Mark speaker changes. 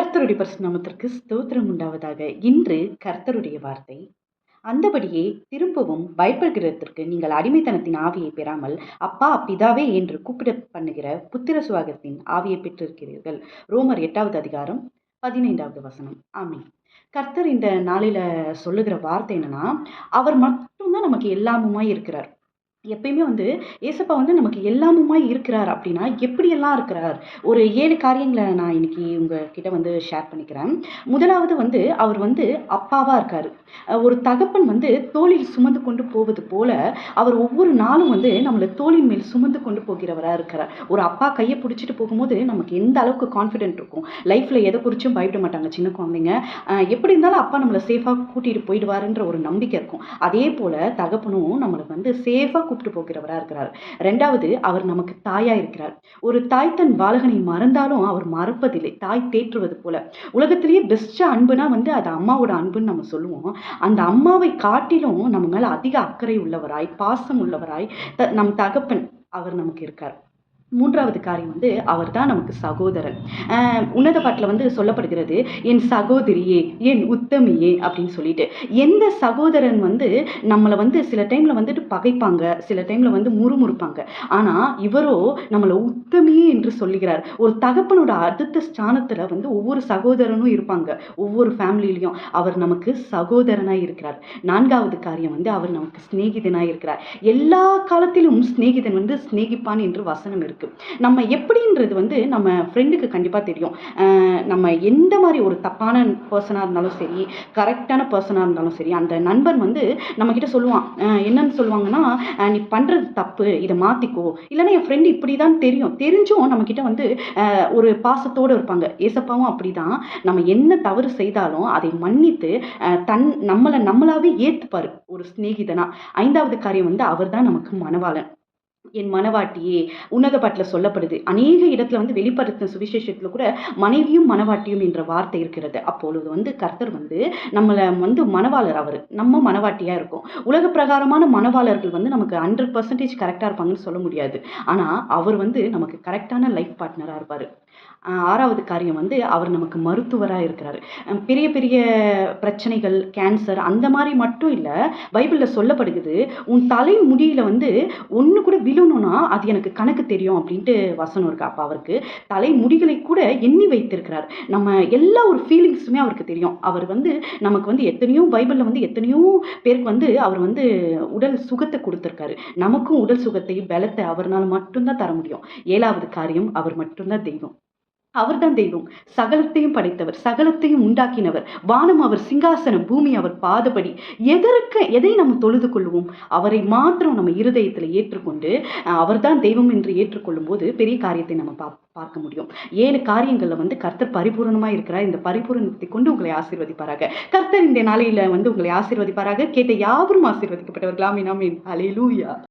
Speaker 1: கர்த்தருடைய பரிசுநாமத்திற்கு ஸ்தோத்திரம் உண்டாவதாக. இன்று கர்த்தருடைய வார்த்தை. அந்தபடியே திரும்பவும் பயப்படுகிறதற்கு நீங்கள் அடிமைத்தனத்தின் ஆவியை பெறாமல் அப்பா பிதாவே என்று கூப்பிட பண்ணுகிற புத்திர சுவாகத்தின் ஆவியை பெற்றிருக்கிறீர்கள். ரோமர் எட்டாவது அதிகாரம் பதினைந்தாவது வசனம். ஆமீன். கர்த்தர் இந்த நாளில் சொல்லுகிற வார்த்தை என்னன்னா அவர் மட்டும்தான் நமக்கு எல்லாமுமாய் இருக்கிறார். எப்பயுமே வந்து ஏசப்பா வந்து நமக்கு எல்லாமுமாய் இருக்கிறார் அப்படின்னா எப்படியெல்லாம் இருக்கிறார்? ஒரு ஏழு காரியங்களை நான் இன்னைக்கு உங்ககிட்ட வந்து ஷேர் பண்ணிக்கிறேன். முதலாவது வந்து அவர் வந்து அப்பாவாக இருக்கார். ஒரு தகப்பன் வந்து தோளில் சுமந்து கொண்டு போவது போல அவர் ஒவ்வொரு நாளும் வந்து நம்மளை தோளின் மேல் சுமந்து கொண்டு போகிறவராக இருக்கிறார். ஒரு அப்பா கையை பிடிச்சிட்டு போகும்போது நமக்கு எந்த அளவுக்கு கான்ஃபிடென்ட் இருக்கும்? லைஃப்பில் எதை குறிச்சும் பயப்பட மாட்டாங்க சின்ன குழந்தைங்க. எப்படி இருந்தாலும் அப்பா நம்மளை சேஃபாக கூட்டிகிட்டு போயிடுவாருன்ற ஒரு நம்பிக்கை இருக்கும். அதே போல் தகப்பனும் நம்மளுக்கு வந்து சேஃபாக கூப்பிட்டு போகிறவராக இருக்கிறார். ரெண்டாவது அவர் நமக்கு தாயா இருக்கிறார். ஒரு தாய் தன் பாலகனை மறந்தாலும் அவர் மறப்பதில்லை. தாய் தேற்றுவது போல. உலகத்திலேயே பெஸ்ட் அன்புனா வந்து அது அம்மாவோட அன்புன்னு நம்ம சொல்லுவோம். அந்த அம்மாவை காட்டிலும் நம்ம மேல அதிக அக்கறை உள்ளவராய் பாசம் உள்ளவராய் த நம் தகப்பன் அவர் நமக்கு இருக்கார். மூன்றாவது காரியம் வந்து அவர் தான் நமக்கு சகோதரன் உன்னத பாட்டில் வந்து சொல்லப்படுகிறது என் சகோதரியே என் உத்தமியே அப்படின்னு சொல்லிட்டு. எந்த சகோதரன் வந்து நம்மளை வந்து சில டைமில் வந்துட்டு பகைப்பாங்க சில டைமில் வந்து முறுமுறுப்பாங்க. ஆனால் இவரோ நம்மளை உத்தமியே என்று சொல்லுகிறார். ஒரு தகப்பனோட அடுத்த ஸ்தானத்தில் வந்து ஒவ்வொரு சகோதரனும் இருப்பாங்க ஒவ்வொரு ஃபேமிலியிலையும் அவர் நமக்கு சகோதரனாக இருக்கிறார். நான்காவது காரியம் வந்து அவர் நமக்கு சிநேகிதனாக இருக்கிறார் எல்லா காலத்திலும் சிநேகிதன் வந்து சிநேகிப்பான் என்று வசனம் இருக்கு. நம்ம எப்படின்றது வந்து நம்ம ஃப்ரெண்டுக்கு கண்டிப்பாக தெரியும். நம்ம எந்த மாதிரி ஒரு தப்பான பர்சனாக இருந்தாலும் சரி கரெக்டான பர்சனாக இருந்தாலும் சரி அந்த நண்பன் வந்து நம்மக்கிட்ட சொல்லுவான். என்னன்னு சொல்லுவாங்கன்னா நீ பண்ணுறது தப்பு இதை மாற்றிக்கோ இல்லைன்னா என் ஃப்ரெண்டு இப்படி தான் தெரியும். தெரிஞ்சும் நம்மக்கிட்ட வந்து ஒரு பாசத்தோடு இருப்பாங்க. ஏசப்பாவும் அப்படி தான் நம்ம என்ன தவறு செய்தாலும் அதை மன்னித்து தன் நம்மளை நம்மளாவே ஏற்றுப்பார் ஒரு சிநேகிதனா. ஐந்தாவது காரியம் வந்து அவர் தான் நமக்கு மனவாளன். என் மனவாட்டியே உன்னத பாட்டில் சொல்லப்படுது. அநேக இடத்துல வந்து வெளிப்படுத்தின சுவிசேஷத்தில் கூட மனைவியும் மனவாட்டியும் என்ற வார்த்தை இருக்கிறது. அப்பொழுது வந்து கர்த்தர் வந்து நம்மளை வந்து மனவாளர் அவர். நம்ம மனவாட்டியாக இருக்கும். உலக பிரகாரமான மனவாளர்கள் வந்து நமக்கு ஹண்ட்ரட் பர்சன்டேஜ் கரெக்டாக இருப்பாங்கன்னு சொல்ல முடியாது. ஆனால் அவர் வந்து நமக்கு கரெக்டான லைஃப் பார்ட்னராக இருப்பார். ஆறாவது காரியம் வந்து அவர் நமக்கு மருத்துவராக இருக்கிறார். பெரிய பெரிய பிரச்சனைகள் கேன்சர் அந்த மாதிரி மட்டும் இல்லை பைபிளில் சொல்லப்படுகிறது உன் தலை முடியில வந்து ஒன்று கூட விழணும்னா அது எனக்கு கணக்கு தெரியும் அப்படின்ட்டு வசனம் இருக்கு அப்போ அவருக்கு. தலை முடிகளை கூட எண்ணி வைத்திருக்கிறார். நம்ம எல்லா ஒரு ஃபீலிங்ஸுமே அவருக்கு தெரியும். அவர் வந்து நமக்கு வந்து எத்தனையோ பைபிளில் வந்து எத்தனையோ பேருக்கு வந்து அவர் வந்து உடல் சுகத்தை கொடுத்துருக்காரு. நமக்கும் உடல் சுகத்தையும் பலத்தை அவர்னால மட்டும்தான் தர முடியும். ஏழாவது காரியம் அவர் மட்டும்தான் தெய்வம். அவர்தான் தெய்வம். சகலத்தையும் படைத்தவர் சகலத்தையும் உண்டாக்கினவர். வானம் அவர் சிங்காசனம் பூமி அவர் பாதபடி. எதற்கு எதை நம்ம தொழுது கொள்வோம்? அவரை மாத்திரம் நம்ம இருதயத்தில் ஏற்றுக்கொண்டு அவர்தான் தெய்வம் என்று ஏற்றுக்கொள்ளும் போது பெரிய காரியத்தை நம்ம பா பார்க்க முடியும். ஏழு காரியங்களில் வந்து கர்த்தர் பரிபூரணமாக இருக்கிறார். இந்த பரிபூரணத்தை கொண்டு உங்களை ஆசீர்வதிப்பாராக. கர்த்தர் இந்த நாளையில் வந்து உங்களை ஆசீர்வதிப்பாராக. கேட்ட யாவரும் ஆசீர்வதிக்கப்பட்டவர்களாம். நாமேன் அலையிலூயா